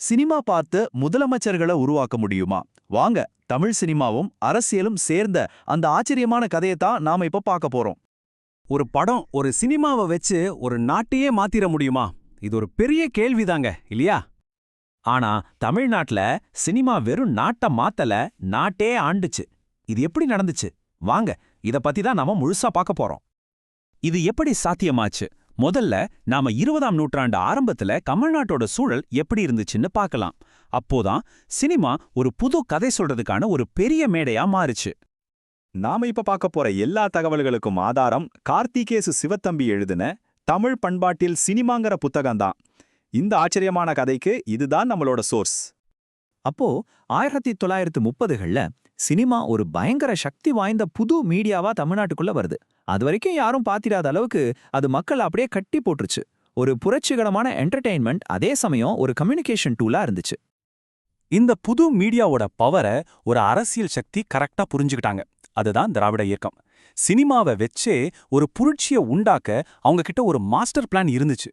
Cinema பார்த்து முதலமைச்சர்களை உருவாக்க முடியுமா? வாங்க தமிழ் சினிமாவும் அரசியலும் சேர்ந்த அந்த ஆச்சரியமான கதையைத்தான் நாம இப்ப பார்க்க போறோம். ஒரு படம் ஒரு சினிமாவை வச்சு ஒரு நாட்டையே மாத்திர முடியுமா? இது ஒரு பெரிய கேள்விதாங்க இல்லையா? ஆனா தமிழ்நாட்டுல சினிமா வெறும் நாட்டை மாத்தல நாட்டே ஆண்டுச்சு. இது எப்படி நடந்துச்சு? வாங்க இத பத்தி தான் நாம முழுசா பார்க்க போறோம். இது எப்படி சாத்தியமாச்சு? முதல்ல நாம இருபதாம் நூற்றாண்டு ஆரம்பத்துல தமிழ்நாட்டோட சூழல் எப்படி இருந்துச்சுன்னு பார்க்கலாம். அப்போதான் சினிமா ஒரு புது கதை சொல்றதுக்கான ஒரு பெரிய மேடையா மாறுச்சு. நாம இப்ப பார்க்க போற எல்லா தகவல்களுக்கும் ஆதாரம் கார்த்திகேசு சிவத்தம்பி எழுதின தமிழ் பண்பாட்டில் சினிமாங்கிற புத்தகம்தான். இந்த ஆச்சரியமான கதைக்கு இதுதான் நம்மளோட சோர்ஸ். அப்போ ஆயிரத்தி தொள்ளாயிரத்து முப்பதுகள்ல சினிமா ஒரு பயங்கர சக்தி வாய்ந்த புது மீடியாவா தமிழ்நாட்டுக்குள்ள வருது. அது வரைக்கும் யாரும் பாத்திராத அளவுக்கு அது மக்கள் அப்படியே கட்டி போட்டுருச்சு. ஒரு புரட்சிகரமான என்டர்டெயின்மெண்ட் அதே சமயம் ஒரு கம்யூனிகேஷன் டூலா இருந்துச்சு. இந்த புது மீடியாவோட பவரை ஒரு அரசியல் சக்தி கரெக்டா புரிஞ்சுக்கிட்டாங்க. அதுதான் திராவிட இயக்கம். சினிமாவை வச்சே ஒரு புரட்சியை உண்டாக்க அவங்க கிட்ட ஒரு மாஸ்டர் பிளான் இருந்துச்சு.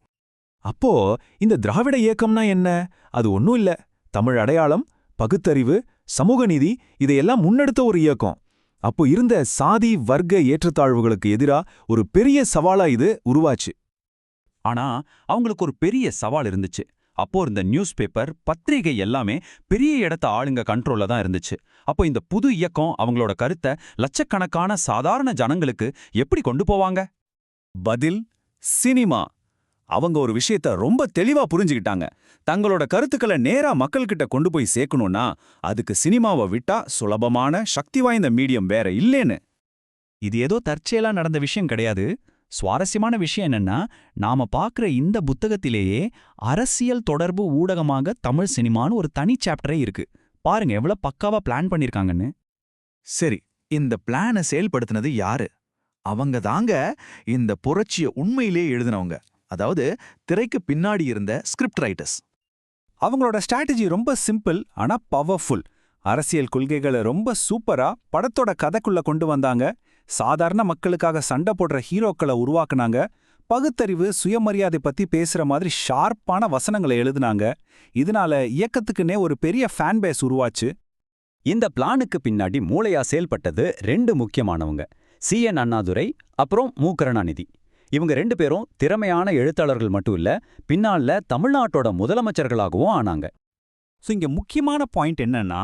அப்போ இந்த திராவிட இயக்கம்னா என்ன? அது ஒன்றும் இல்ல. தமிழ் அடையாளம் பகுத்தறிவு சமூக நீதி இதையெல்லாம் முன்னெடுத்த ஒரு இயக்கம். அப்போ இருந்த சாதி வர்க்க ஏற்றத்தாழ்வுகளுக்கு எதிரா ஒரு பெரிய சவாலா இது உருவாச்சு. ஆனா அவங்களுக்கு ஒரு பெரிய சவால் இருந்துச்சு. அப்போ இருந்த நியூஸ் பேப்பர் பத்திரிகை எல்லாமே பெரிய இடத்த ஆளுங்க கண்ட்ரோல்ல தான் இருந்துச்சு. அப்போ இந்த புது இயக்கம் அவங்களோட கருத்தை லட்சக்கணக்கான சாதாரண ஜனங்களுக்கு எப்படி கொண்டு போவாங்க? பதில் சினிமா. அவங்க ஒரு விஷயத்த ரொம்ப தெளிவா புரிஞ்சுக்கிட்டாங்க. தங்களோட கருத்துக்களை நேரா மக்கள்கிட்ட கொண்டு போய் சேர்க்கணும்னா அதுக்கு சினிமாவை விட்டா சுலபமான சக்தி வாய்ந்த மீடியம் வேற இல்லேன்னு. இது ஏதோ தற்செயலா நடந்த விஷயம் கிடையாது. சுவாரஸ்யமான விஷயம் என்னன்னா நாம பார்க்குற இந்த புத்தகத்திலேயே அரசியல் தொடர்பு ஊடகமாக தமிழ் சினிமான்னு ஒரு தனி சாப்டரே இருக்கு. பாருங்க எவ்வளவு பக்காவா பிளான் பண்ணிருக்காங்கன்னு. சரி இந்த பிளானை செயல்படுத்தினது யாரு? அவங்க தாங்க இந்த புரட்சிய உண்மையிலேயே எழுதினவங்க. அதாவது திரைக்கு பின்னாடி இருந்த ஸ்கிரிப்ட் ரைட்டர்ஸ் அவங்களோட ஸ்ட்ராட்டஜி ரொம்ப சிம்பிள் ஆனா பவர்ஃபுல் அரசியல் கொள்கைகளை ரொம்ப சூப்பரா படத்தோட கதைக்குள்ள கொண்டு வந்தாங்க. சாதாரண மக்களுக்காக சண்டை போடுற ஹீரோக்களை உருவாக்குனாங்க. பகுத்தறிவு சுயமரியாதை பத்தி பேசுற மாதிரி ஷார்ப்பான வசனங்களை எழுதுனாங்க. இதனால இயக்கத்துக்குன்னே ஒரு பெரிய ஃபேன் பேஸ் உருவாச்சு. இந்த பிளானுக்கு பின்னாடி மூளையா செயல்பட்டது ரெண்டு முக்கியமானவங்க. சி. என். அண்ணாதுரை அப்புறம் மு கருணாநிதி இவங்க ரெண்டு பேரும் திறமையான எழுத்தாளர்கள் மட்டும் இல்ல பின்னால தமிழ்நாட்டோட முதலமைச்சர்களாகவும் ஆனாங்க. ஸோ இங்க முக்கியமான பாயிண்ட் என்னன்னா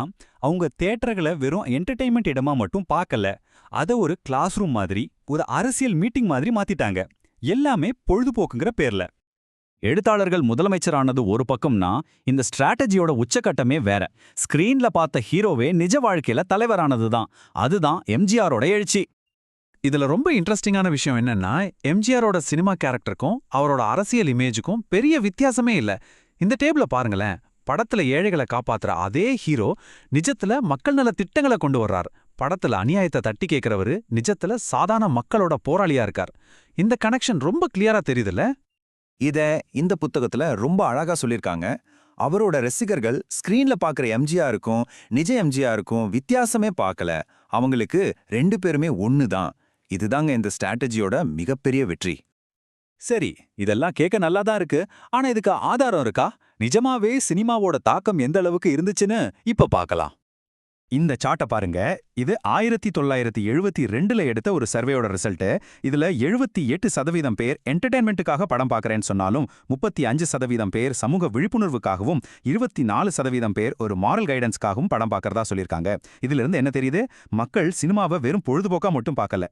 அவங்க தேட்டர்களை வெறும் என்டர்டெயின்மெண்ட் இடமா மட்டும் பார்க்கல அதை ஒரு கிளாஸ் ரூம் மாதிரி ஒரு அரசியல் மீட்டிங் மாதிரி மாத்திட்டாங்க. எல்லாமே பொழுதுபோக்குங்கிற பேர்ல. எழுத்தாளர்கள் முதலமைச்சரானது ஒரு பக்கம்னா இந்த ஸ்ட்ராட்டஜியோட உச்சக்கட்டமே வேற. ஸ்கிரீன்ல பார்த்த ஹீரோவே நிஜ வாழ்க்கையில தலைவரானது தான் அதுதான் எம்ஜிஆரோட எழுச்சி. இதுல ரொம்ப இன்ட்ரெஸ்டிங்கான விஷயம் என்னன்னா எம்ஜிஆரோட சினிமா கேரக்டருக்கும் அவரோட அரசியல் இமேஜுக்கும் பெரிய வித்தியாசமே இல்ல. இந்த டேபிள பாருங்களேன். படத்துல ஏழைகளை காப்பாத்துற அதே ஹீரோ நிஜத்துல மக்கள் நல திட்டங்களை கொண்டு வர்றார். படத்துல அநியாயத்தை தட்டி கேட்கிறவரு நிஜத்துல சாதாரண மக்களோட போராளியா இருக்கார். இந்த கனெக்ஷன் ரொம்ப கிளியரா தெரியுதுல்ல? இத இந்த புத்தகத்துல ரொம்ப அழகா சொல்லியிருக்காங்க அவரோட ரசிகர்கள் ஸ்கிரீன்ல பாக்குற எம்ஜிஆருக்கும் நிஜ எம்ஜிஆருக்கும் வித்தியாசமே பார்க்கல அவங்களுக்கு ரெண்டு பேருமே ஒன்னு தான் இதுதாங்க இந்த ஸ்ட்ராட்டஜியோட மிகப்பெரிய வெற்றி. சரி இதெல்லாம் கேட்க நல்லா தான் இருக்கு. ஆனா இதுக்கு ஆதாரம் இருக்கா? நிஜமாவே சினிமாவோட தாக்கம் எந்த அளவுக்கு இருந்துச்சுன்னு இப்ப பார்க்கலாம் இந்த சாட்டை பாருங்க. இது ஆயிரத்தி தொள்ளாயிரத்தி எழுபத்தி ரெண்டுல எடுத்த ஒரு சர்வேயோட ரிசல்ட் இதுல எழுபத்தி எட்டு சதவீதம் பேர் என்டர்டைன்மெண்ட்டுக்காக படம் பார்க்கறேன்னு சொன்னாலும் முப்பத்தி அஞ்சு சதவீதம் பேர் சமூக விழிப்புணர்வுக்காகவும் இருபத்தி நாலு சதவீதம் பேர் ஒரு மாரல் கைடன்ஸ்க்காகவும் படம் பார்க்கறதா சொல்லியிருக்காங்க. இதுல இருந்து என்ன தெரியுது? மக்கள் சினிமாவை வெறும் பொழுதுபோக்கா மட்டும் பார்க்கல.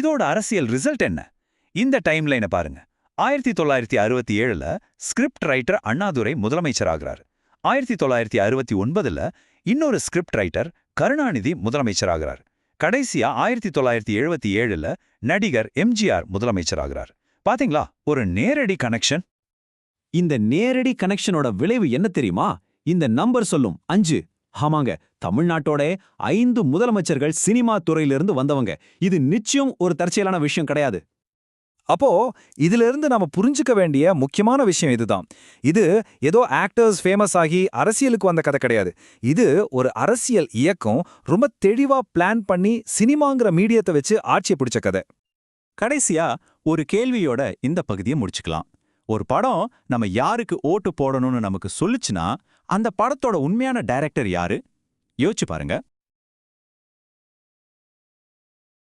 இதோட அரசியல் ரிசல்ட் என்ன? இந்த டைம்லைனை பாருங்க. ஆயிரத்தி தொள்ளாயிரத்தி அறுபத்தி ஏழுல ஸ்கிரிப்ட் ரைட்டர் அண்ணாதுரை முதலமைச்சராகிறார். ஆயிரத்தி தொள்ளாயிரத்தி அறுபத்தி ஒன்பதுல இன்னொரு ஸ்கிரிப்ட் ரைட்டர் கருணாநிதி முதலமைச்சராகிறார். கடைசியா ஆயிரத்தி தொள்ளாயிரத்தி எழுபத்தி ஏழுல நடிகர் எம்ஜிஆர் முதலமைச்சராகிறார். பாத்தீங்களா? ஒரு நேரடி கனெக்ஷன் இந்த நேரடி கனெக்ஷனோட விளைவு என்ன தெரியுமா? இந்த நம்பர் சொல்லும். அஞ்சு ஆமாங்க தமிழ்நாட்டோட ஐந்து முதலமைச்சர்கள் சினிமா துறையிலிருந்து வந்தவங்க. இது நிச்சயம் ஒரு தற்செயலான விஷயம் கிடையாது. அப்போ இதுல இருந்து நாம புரிஞ்சுக்க வேண்டிய முக்கியமான விஷயம் இதுதான். இது ஏதோ ஆக்டர்ஸ் ஃபேமஸ் ஆகி அரசியலுக்கு வந்த கதை கிடையாது. இது ஒரு அரசியல் இயக்கம் ரொம்ப தெளிவா பிளான் பண்ணி சினிமாங்கிற மீடியத்தை வச்சு ஆட்சியை பிடிச்ச கதை. கடைசியா ஒரு கேள்வியோட இந்த பகுதியை முடிச்சுக்கலாம். ஒரு படம் நம்ம யாருக்கு ஓட்டு போடணும்னு நமக்கு சொல்லுச்சுன்னா அந்த படத்தோட உண்மையான டைரக்டர் யாரு? யோசிச்சு பாருங்க.